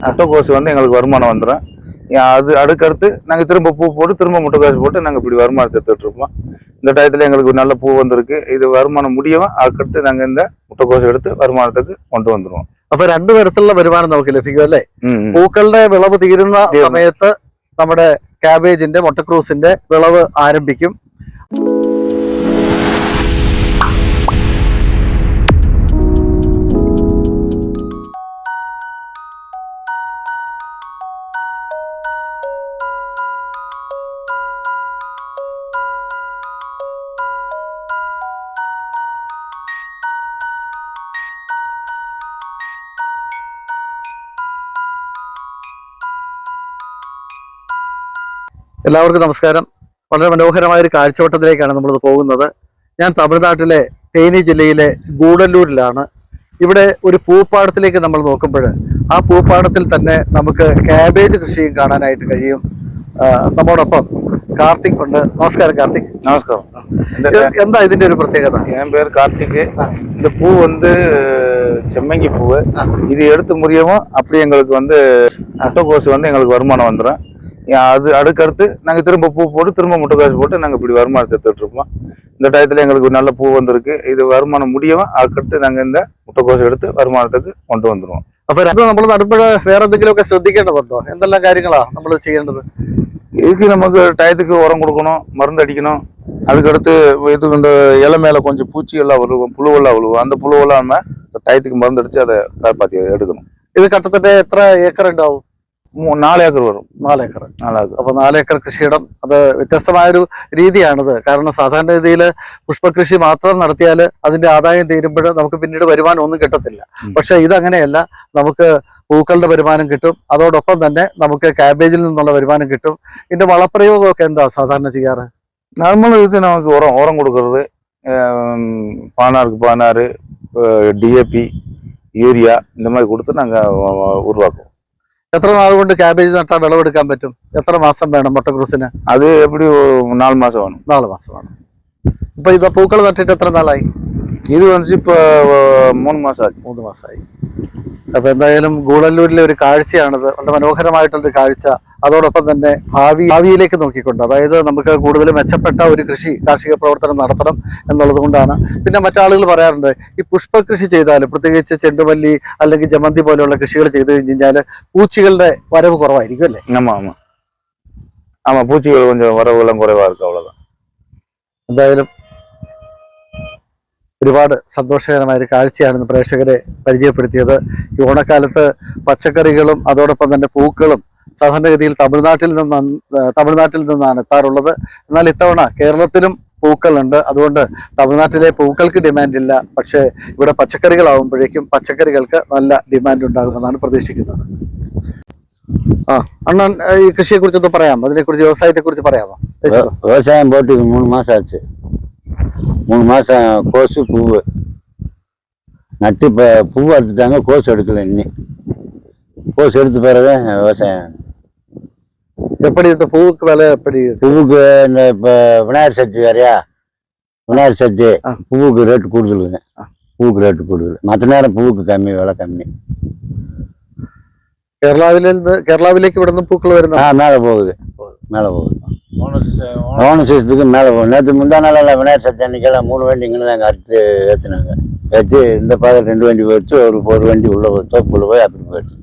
முட்டைக்கோசு வந்து எங்களுக்கு வருமானம் வந்துடும் அது அடுக்கடுத்து நாங்கள் திரும்ப பூ போட்டு திரும்ப முட்டைக்காசு போட்டு நாங்கள் இப்படி வருமானத்தை எடுத்துகிட்ருப்போம் இந்த டயத்தில் எங்களுக்கு நல்ல பூ வந்திருக்கு இது வருமானம் முடியவும் அதுக்கடுத்து நாங்கள் இந்த முட்டைக்கோசு எடுத்து வருமானத்துக்கு கொண்டு வந்துடுவோம் அப்போ ரெண்டு തരത്തിലുള്ള வருமானம் நமக்கு ലഭിക്കും അല്ലേ പൂക്കളുടെ വിളവ് തീരുന്ന സമയത്ത് നമ്മുടെ കാബേജിന്റെ മുട്ടക്രൂസിന്റെ വിളവ് ആരംഭിക്കും എല്ലാവർക്കും നമസ്കാരം വളരെ മനോഹരമായ ഒരു കാഴ്ചവട്ടത്തിലേക്കാണ് നമ്മൾ പോകുന്നത് ഞാൻ തമിഴ്നാട്ടിലെ തേനി ജില്ലയിലെ ഗൂഡല്ലൂരിലാണ് ഇവിടെ ഒരു പൂപ്പാടത്തിലേക്ക് നമ്മൾ നോക്കുമ്പോൾ ആ പൂപ്പാടത്തിൽ തന്നെ നമുക്ക് കാബേജ് കൃഷിയും കാണാനായിട്ട് കഴിയും ആ, നമ്മോടൊപ്പം കാർത്തിക് ഉണ്ട് നമസ്കാരം കാർത്തിക് நமஸ்காரம் இந்த എ- എന്താ ഇതിന്റെ ഒരു പ്രത്യേകത என் பேர் கார்த்திக் ஆ. இந்த பூ வந்து செம்மங்கி பூவு ஆ. இது எடுத்து முடியவும் அப்படி எங்களுக்கு வந்து முட்டைக்கோசு வந்து எங்களுக்கு வருமானம் வந்துடும் அது அடுக்கடுத்து நாங்கள் திரும்ப பூ போட்டு திரும்ப முட்டை காசு போட்டு நாங்கள் இப்படி வருமானத்தை எடுத்துகிட்ருப்போம் இந்த டயத்தில் எங்களுக்கு ஒரு நல்ல பூ வந்திருக்கு. இது வருமானம் முடியவும் அதுக்கடுத்து நாங்கள் இந்த മുട്ടക്കോശം എടുത്ത് വരുമാനത്തേക്ക് കൊണ്ടുവന്നിരുന്നു അപ്പൊ രണ്ടും നമ്മൾ നടുമ്പോൾ വേറെ എന്തെങ്കിലുമൊക്കെ ശ്രദ്ധിക്കേണ്ടതുണ്ടോ? എന്തെല്ലാം காரியங்களா നമ്മൾ ചെയ്യേണ്ടത്? இதுக்கு நமக்கு டயத்துக்கு உரம் கொடுக்கணும் மருந்து அடிக்கணும். அதுக்கடுத்து இது இந்த இலை மேலே கொஞ்சம் பூச்சி விழுவோம் புழுவெல்லாம் விழுவும். அந்த புழுவெல்லாம் நம்ம டயத்துக்கு மருந்து அடித்து அதை காப்பாற்றி எடுக்கணும். இது கட்டத்தட்ட எத்தனை ஏக்கர் உண்டாகும் നാല് ഏക്കർ വരും നാല് ഏക്കർ നാല് ഏക്കർ അപ്പൊ നാല് ഏക്കർ കൃഷിയിടം അത് വ്യത്യസ്തമായൊരു രീതിയാണിത് കാരണം സാധാരണ രീതിയിൽ പുഷ്പകൃഷി മാത്രം നടത്തിയാൽ അതിന്റെ ആദായം തീരുമ്പോൾ നമുക്ക് പിന്നീട് വരുമാനം ഒന്നും കിട്ടത്തില്ല ഉം. പക്ഷെ ഇതങ്ങനെയല്ല നമുക്ക് പൂക്കളുടെ വരുമാനം കിട്ടും അതോടൊപ്പം തന്നെ നമുക്ക് കാബേജിൽ നിന്നുള്ള വരുമാനം കിട്ടും ഇതിന്റെ വളപ്രയോഗമൊക്കെ എന്താ സാധാരണ ചെയ്യാറ് நார்மல் இது நமக்கு உரம் உரம் கொடுக்கறது பானாருக்கு பானாறு டிஏபி யூரியா இந்த மாதிரி கொடுத்து நாங்கள் உருவாக்குவோம் എത്ര നാൾ കൊണ്ട് ക്യാബേജ് നട്ടാൽ വിളവെടുക്കാൻ പറ്റും എത്ര മാസം വേണം മൊട്ടക്രൂസിന് അത് എപ്പടി നാല് മാസം വേണം നാല് മാസം വേണം ഇപ്പൊ ഇത് പൂക്കൾ നട്ടിട്ട് എത്ര നാളായി ഇത് വന്നിച്ച് ഇപ്പൊ മൂന്ന് മാസമായി മൂന്ന് മാസമായി അപ്പോൾ എന്തായാലും ഗൂഡല്ലൂരിലെ ഒരു കാഴ്ചയാണത്. വളരെ മനോഹരമായിട്ടുള്ളൊരു കാഴ്ച. അതോടൊപ്പം തന്നെ ഭാവി ഭാവിയിലേക്ക് നോക്കിക്കൊണ്ട് അതായത് നമുക്ക് കൂടുതൽ മെച്ചപ്പെട്ട ഒരു കൃഷി കാർഷിക പ്രവർത്തനം നടത്തണം എന്നുള്ളത് കൊണ്ടാണ്. പിന്നെ മറ്റാളുകൾ പറയാറുണ്ട് ഈ പുഷ്പകൃഷി ചെയ്താൽ പ്രത്യേകിച്ച് ചെണ്ടുമല്ലി അല്ലെങ്കിൽ ജമന്തി പോലെയുള്ള കൃഷികൾ ചെയ്തു കഴിഞ്ഞ് കഴിഞ്ഞാൽ പൂച്ചികളുടെ വരവ് കുറവായിരിക്കും അല്ലേ? ആമാ ആമാ. പൂച്ചികൾ കൊഞ്ചം വരവുകളും കുറവായിരിക്കും എന്തായാലും ഒരുപാട് സന്തോഷകരമായ ഒരു കാഴ്ചയാണ് പ്രേക്ഷകരെ പരിചയപ്പെടുത്തിയത്. ഈ ഓണക്കാലത്ത് പച്ചക്കറികളും അതോടൊപ്പം തന്നെ പൂക്കളും സാധാരണഗതിയിൽ തമിഴ്നാട്ടിൽ നിന്ന് തമിഴ്നാട്ടിൽ നിന്നാണ് എത്താറുള്ളത്. എന്നാൽ ഇത്തവണ കേരളത്തിലും പൂക്കളുണ്ട്. അതുകൊണ്ട് തമിഴ്നാട്ടിലെ പൂക്കൾക്ക് ഡിമാൻഡില്ല. പക്ഷേ ഇവിടെ പച്ചക്കറികളാവുമ്പോഴേക്കും പച്ചക്കറികൾക്ക് നല്ല ഡിമാൻഡ് ഉണ്ടാകുമെന്നാണ് പ്രതീക്ഷിക്കുന്നത്. ആ അണ്ണൻ ഈ കൃഷിയെക്കുറിച്ചൊന്ന് പറയാമോ? അതിനെക്കുറിച്ച് വ്യവസായത്തെക്കുറിച്ച് പറയാമോ? വ്യവസായം പോയിട്ട് മൂന്ന് മാസം ആച്ചു மூணு மாசம் கோசு பூவு. நட்டு இப்போ பூ எடுத்துட்டாங்க கோசு எடுக்கல இன்னி கோசு எடுத்த பிறகு விவசாயம். எப்படி இந்த பூவுக்கு விலை எப்படி பூவுக்கு இந்த இப்போ விநாயகர் சதுர்த்தி வேறையா? விநாயகர் ஆ. பூவுக்கு ரேட்டு கூடுதலுங்க. பூவுக்கு ரேட்டு கூடுதல். மற்ற நேரம் பூவுக்கு கம்மி விலை கம்மி. കേരളാവിൽ നിന്ന് കേരളാവിലേക്ക് ഇവിടെ നിന്ന് പൂക്കൾ വരുന്ന ஆ மேலே போகுது மேலே போகுது ஓணம் சீசத்துக்கு மேலே போகும் நேற்று முந்தா நாளில் விநாயகர் சதுர்த்தி அன்னைக்கெல்லாம் மூணு வண்டி இங்கே நாங்கள் அறுத்து ஏற்றுனாங்க ஏற்றி இந்த பாதை ரெண்டு வண்டி போயிடுச்சு ஒரு ஒரு வண்டி உள்ளே போய் தோப்புக்குள்ளே போய் அப்படி போயிடுச்சு